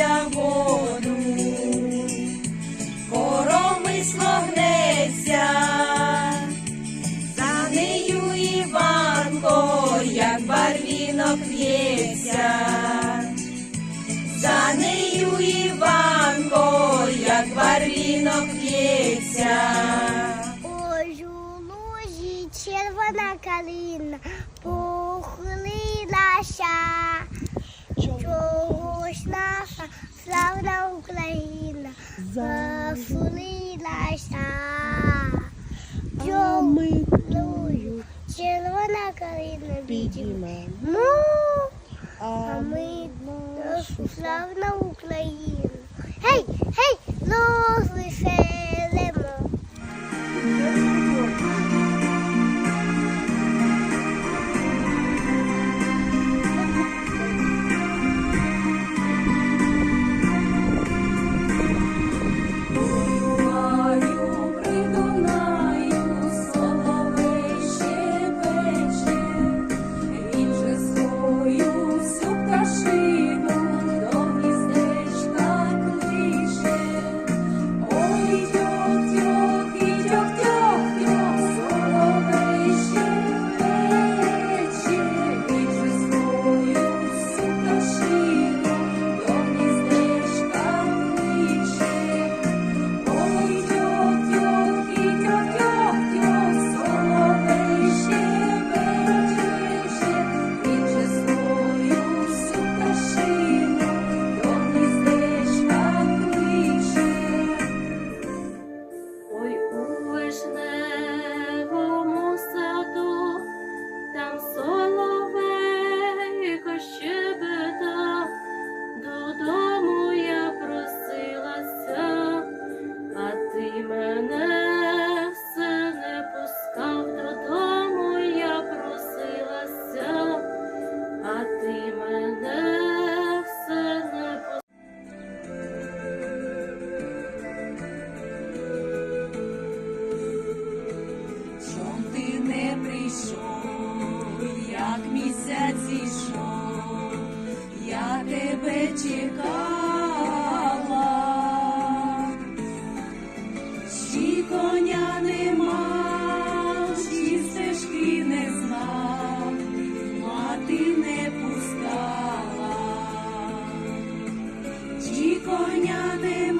воду, коромисло гнеться, за нею Іванко, як барвінок в'ється, за нею Іванко, як барвінок в'ється. Ой, у лузі червона калина похилилася. Україна захилилася. Чомилую, червона калина підійме? Ну, а ми нашу славну Україну. Гей, як місяць ішов, я тебе чекала, чи коня нема, чи стежки не знав, мати не пускала, чи коня нема,